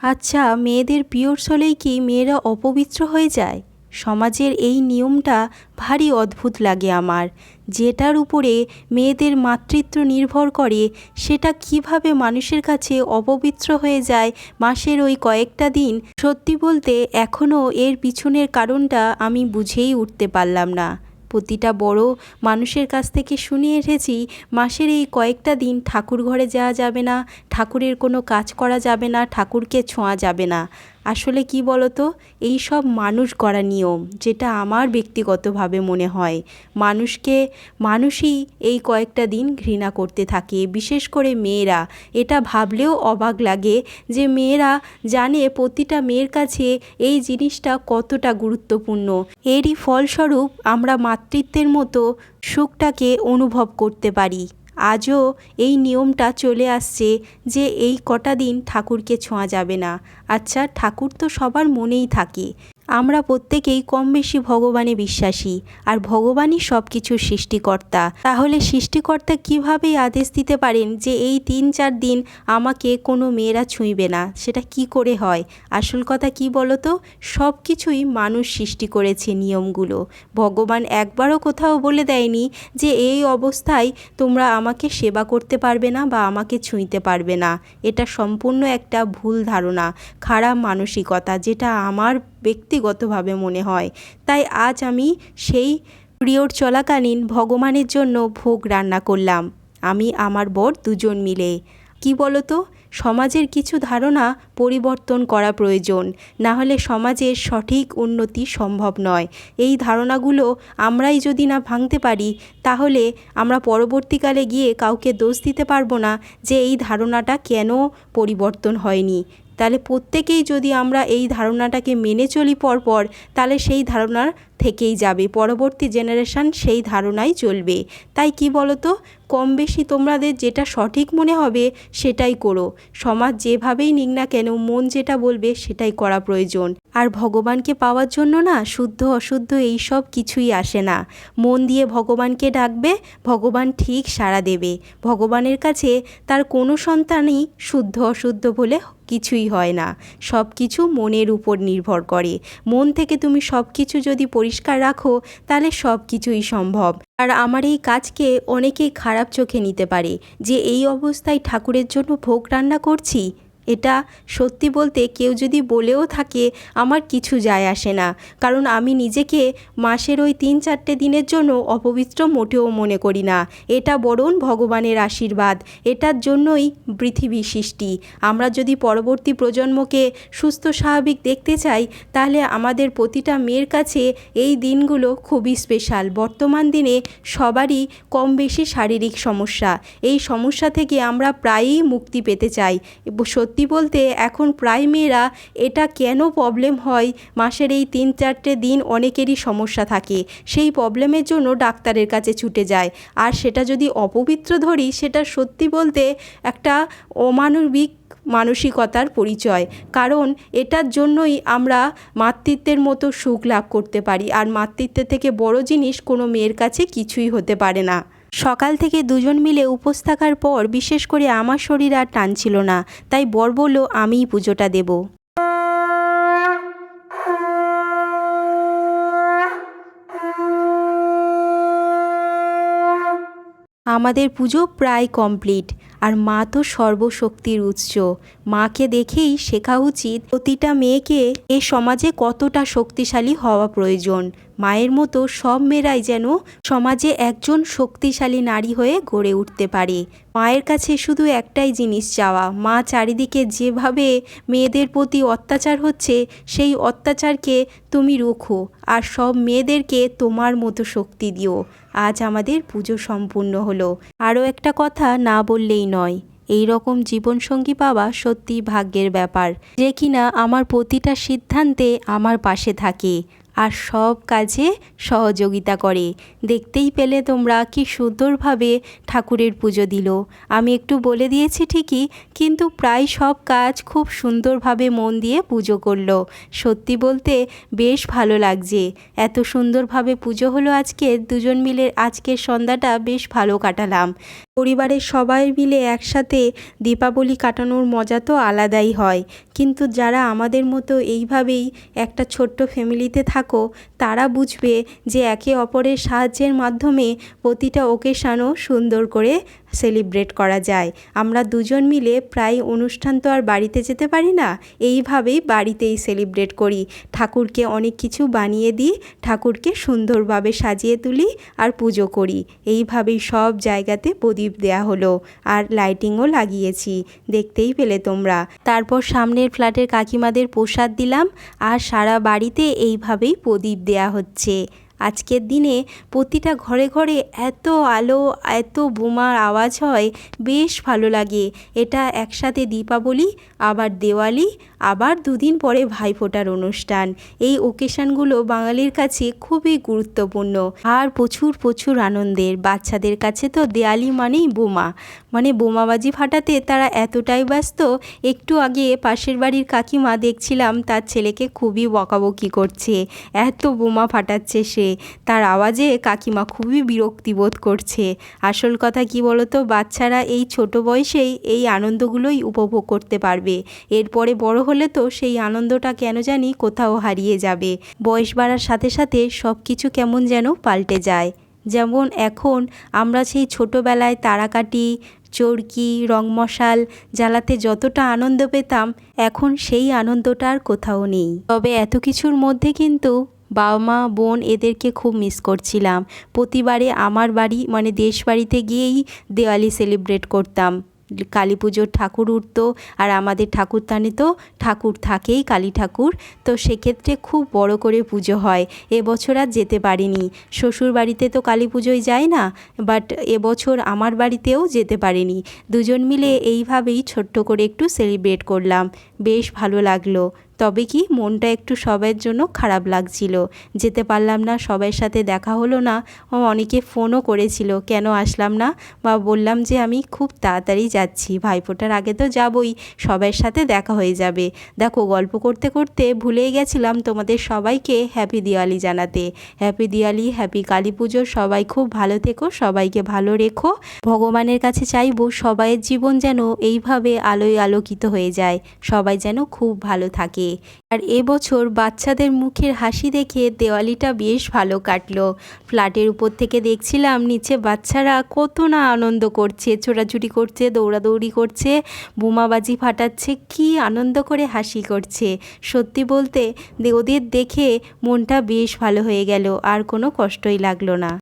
আচ্ছা মেয়েদের পিওর হলেই কি মেয়েরা অপবিত্র হয়ে যায়? সমাজের এই নিয়মটা ভারী অদ্ভুত লাগে আমার। যেটার উপরে মেয়েদের মাতৃত্ব নির্ভর করে, সেটা কীভাবে মানুষের কাছে অপবিত্র হয়ে যায় মাসের ওই কয়েকটা দিন, সত্যি বলতে এখনও এর পিছনের কারণটা আমি বুঝেই উঠতে পারলাম না। প্রতিটা বড় মানুষের কাছ থেকে শুনে এসেছি, মাসের এই কয়েকটা দিন ঠাকুর ঘরে যাওয়া যাবে না, ঠাকুরের কোনো কাজ করা যাবে না, ঠাকুরকে ছোঁয়া যাবে না। আসলে কি বলো তো এই সব মানুষ গড়া নিয়ম, যেটা আমার ব্যক্তিগতভাবে মনে হয়। মানুষকে, মানুষই এই কয়েকটা দিন ঘৃণা করতে থাকে, বিশেষ করে মেয়েরা। এটা ভাবলেও অবাক লাগে যে মেয়েরা জানে প্রতিটা মেয়ের কাছে এই জিনিসটা কতটা গুরুত্বপূর্ণ। এরই ফলস্বরূপ আমরা মাতৃত্বের মতো সুখটাকে অনুভব করতে পারি। আজও এই নিয়মটা চলে আসছে যে এই কটা দিন ঠাকুরকে ছোঁয়া যাবে না। আচ্ছা ঠাকুর তো সবার মনেই থাকে। আমরা প্রত্যেকেই কম বেশি ভগবানে বিশ্বাসী, আর ভগবানই সব কিছুর সৃষ্টিকর্তা। তাহলে সৃষ্টিকর্তা কীভাবে আদেশ দিতে পারেন যে এই তিন চার দিন আমাকে কোনো মেয়েরা ছুঁইবে না? সেটা কি করে হয়? আসল কথা কি বলো তো সব কিছুই মানুষ সৃষ্টি করেছে নিয়মগুলো। ভগবান একবারও কোথাও বলে দেয়নি যে এই অবস্থায় তোমরা আমাকে সেবা করতে পারবে না বা আমাকে ছুঁইতে পারবে না। এটা সম্পূর্ণ একটা ভুল ধারণা, খারাপ মানসিকতা, যেটা আমার ব্যক্তিগতভাবে মনে হয়। তাই আজ আমি সেই পিরিয়ড চলাকালীন ভগবানের জন্য ভোগ রান্না করলাম। আমি, আমার বর দুজন মিলে। কি বলো তো সমাজের কিছু ধারণা পরিবর্তন করা প্রয়োজন। না হলে সমাজের সঠিক উন্নতি সম্ভব নয়। এই ধারণাগুলো আমরাই যদি না ভাঙতে পারি, তাহলে আমরা পরবর্তীকালে গিয়ে কাউকে দোষ দিতে পারব না যে এই ধারণাটা কেন পরিবর্তন হয়নি। তাহলে প্রত্যেকেই যদি আমরা এই ধারণাটাকে মেনে চলি পরপর তাহলে সেই ধারণা থেকেই যাবে। পরবর্তী জেনারেশান সেই ধারণাই চলবে। তাই কি বলো তো কম বেশি তোমাদের যেটা সঠিক মনে হবে সেটাই করো। সমাজ যেভাবেই নিক না কেন, মন যেটা বলবে সেটাই করা প্রয়োজন। আর ভগবানকে পাওয়ার জন্য না শুদ্ধ অশুদ্ধ এই সব কিছুই আসে না। মন দিয়ে ভগবানকে ডাকবে, ভগবান ঠিক সাড়া দেবে। ভগবানের কাছে তার কোনো সন্তানই শুদ্ধ অশুদ্ধ বলে কিছুই হয় না। সব কিছু মনের উপর নির্ভর করে। মন থেকে তুমি সব কিছু যদি পরিষ্কার রাখো, তাহলে সব কিছুই সম্ভব। আর আমার এই কাজকে অনেকেই খারাপ চোখে নিতে পারে, যে এই অবস্থায় ঠাকুরের জন্য ভোগ রান্না করছি? এটা সত্যি বলতে কেউ যদি বলেও থাকে, আমার কিছু যায় আসে না। কারণ আমি নিজেকে মাসের ওই তিন চারটে দিনের জন্য অপবিত্র মোটেও মনে করি না। এটা বরং ভগবানের আশীর্বাদ। এটার জন্যই পৃথিবী সৃষ্টি। আমরা যদি পরবর্তী প্রজন্মকে সুস্থ স্বাভাবিক দেখতে চাই, তাহলে আমাদের প্রতিটা মেয়ের কাছে এই দিনগুলো খুবই স্পেশাল। বর্তমান দিনে সবারই কম বেশি শারীরিক সমস্যা। এই সমস্যা থেকে আমরা প্রায়ই মুক্তি পেতে চাই। সত্যি সত্যি বলতে এখন প্রায় মেয়েরা এটা কেন প্রবলেম হয়? মাসের এই তিন চারটে দিন অনেকেরই সমস্যা থাকে। সেই প্রবলেমের জন্য ডাক্তারের কাছে ছুটে যায়। আর সেটা যদি অপবিত্র ধরি, সেটা সত্যি বলতে একটা অমানবিক মানসিকতার পরিচয়। কারণ এটার জন্যই আমরা মাতৃত্বের মতো সুখ লাভ করতে পারি। আর মাতৃত্বের থেকে বড় জিনিস কোনো মেয়ের কাছে কিছুই হতে পারে না। সকাল থেকে দুজন মিলে উপোস থাকার পর বিশেষ করে আমার শরীর আর টানছিল না, তাই বর বলল, আমিই পুজোটা দেব। আমাদের পুজো প্রায় কমপ্লিট। আর মা তো সর্বশক্তির উৎস। মাকে দেখেই শেখা উচিত প্রতিটা মেয়েকে এ সমাজে কতটা শক্তিশালী হওয়া প্রয়োজন। মায়ের মতো সব মেয়েরাই যেন সমাজে একজন শক্তিশালী নারী হয়ে গড়ে উঠতে পারে। মায়ের কাছে শুধু একটাই জিনিস চাওয়া। মা চারিদিকে যেভাবে মেয়েদের প্রতি অত্যাচার হচ্ছে, সেই অত্যাচারকে তুমি রুখো আর সব মেয়েদেরকে তোমার মতো শক্তি দিও। আজ আমাদের পুজো সম্পূর্ণ হলো। আরও একটা কথা না বললেই নয়। এই রকম জীবনসঙ্গী পাওয়া সত্যি ভাগ্যের ব্যাপার। যে কিনা আমার প্রতিটা সিদ্ধান্তে আমার পাশে থাকে। আর সব কাজে সহযোগিতা করে। দেখতেই পেলে তোমরা কি সুন্দরভাবে ঠাকুরের পুজো দিল। আমি একটু বলে দিয়েছি ঠিকই, কিন্তু প্রায় সব কাজ খুব সুন্দরভাবে মন দিয়ে পুজো করল। সত্যি বলতে বেশ ভালো লাগছে। এত সুন্দরভাবে পুজো হলো আজকে, দুজন মিলে আজকের সন্ধ্যাটা বেশ ভালো কাটালাম। পরিবারের সবাই মিলে একসাথে দীপাবলি কাটানোর মজা তো আলাদাই হয়। কিন্তু যারা আমাদের মতো এইভাবেই একটা ছোট্ট ফ্যামিলিতে থাকো তারা বুঝবে যে একে অপরের সাহায্যের মাধ্যমে প্রতিটা ওকেশানও সুন্দর করে সেলিব্রেট করা যায়। আমরা দুজন মিলে প্রায় অনুষ্ঠান তো আর বাড়িতে যেতে পারি না, এইভাবেই বাড়িতেই সেলিব্রেট করি। ঠাকুরকে অনেক কিছু বানিয়ে দিই, ঠাকুরকে সুন্দরভাবে সাজিয়ে তুলি আর পুজো করি। এইভাবেই সব জায়গাতে প্রদীপ দেয়া হলো আর লাইটিংও লাগিয়েছি, দেখতেই পেলে তোমরা। তারপর সামনের ফ্ল্যাটের কাকিমাদের প্রসাদ দিলাম আর সারা বাড়িতে এইভাবেই প্রদীপ দেয়া হচ্ছে। আজকের দিনে প্রতিটা ঘরে ঘরে এত আলো, এত বোমার আওয়াজ হয়, বেশ ভালো লাগে। এটা একসাথে দীপাবলি, আবার দেওয়ালি, আবার দুদিন পরে ভাইফোঁটার অনুষ্ঠান। এই ওকেশানগুলো বাঙালির কাছে খুবই গুরুত্বপূর্ণ। আর প্রচুর প্রচুর আনন্দের। বাচ্চাদের কাছে তো দেওয়ালি মানেই বোমা। মানে বোমাবাজি ফাটাতে তারা এতটাই ব্যস্ত, একটু আগে পাশের বাড়ির কাকিমা দেখছিলাম তার ছেলেকে খুবই বকাবকি করছে। এত বোমা ফাটাচ্ছে সে। তার আওয়াজে কাকিমা খুবই বিরক্তি বোধ করছে। আসল কথা কি বলতো? বাচ্চারা এই ছোট বয়সেই এই আনন্দগুলোই উপভোগ করতে পারবে। এরপরে বড় হলে তো সেই আনন্দটা কেন জানি কোথাও হারিয়ে যাবে। বয়স বাড়ার সাথে সাথে সব কিছু কেমন যেন পাল্টে যায়। যেমন এখন আমরা সেই ছোটোবেলায় তারাকাটি, চরকি রং মশাল জ্বালাতে যতটা আনন্দ পেতাম, এখন সেই আনন্দটা আর কোথাও নেই। তবে এত কিছুর মধ্যে কিন্তু বাবা মা বোন এদেরকে খুব মিস করছিলাম। প্রতিবারে আমার বাড়ি মানে দেশ বাড়িতে গিয়েই দেওয়ালি সেলিব্রেট করতাম। কালী পুজোর ঠাকুর উঠতো আর আমাদের ঠাকুরদানে তো ঠাকুর থাকেই, কালী ঠাকুর। তো সেক্ষেত্রে খুব বড় করে পুজো হয়। এবছর আর যেতে পারিনি। শ্বশুর বাড়িতে তো কালী পুজোয় যায় না বাট এবছর আমার বাড়িতেও যেতে পারিনি। দুজন মিলে এইভাবেই ছোট্ট করে একটু সেলিব্রেট করলাম। বেশ ভালো লাগল। তবে কি মনটা একটু সবার জন্য খারাপ লাগছিল। যেতে পারলাম না সবার সাথে দেখা হলো না। অনেকে ফোনও করেছিল, কেন আসলাম না? বা বললাম যে আমি খুব তাড়াতাড়ি যাচ্ছি, ভাইফোঁটার আগে তো যাবই সবার সাথে দেখা হয়ে যাবে। দেখো, গল্প করতে করতে ভুলেই গেছিলাম তোমাদের সবাইকে হ্যাপি দিওয়ালি জানাতে। হ্যাপি দিওয়ালি হ্যাপি কালী পুজো সবাই খুব ভালো থেকো, সবাইকে ভালো রেখো। ভগবানের কাছে চাইব সবাইয়ের জীবন যেন এইভাবে আলোয় আলোকিত হয়ে যায়, সবাই যেন খুব ভালো আর এবছর বাচ্চাদের মুখের হাসি দেখে দেওয়ালিটা বেশ ভালো কাটলো। ফ্ল্যাটের উপর থেকে দেখছিলাম নিচে বাচ্চারা কত না আনন্দ করছে, ছোটাছুটি করছে, দৌড়াদৌড়ি করছে, বোমাবাজি ফাটাচ্ছে, কি আনন্দ করে হাসি করছে। সত্যি বলতে ওদের দেখে মনটা বেশ ভালো হয়ে গেল, আর কোনো কষ্টই লাগল না।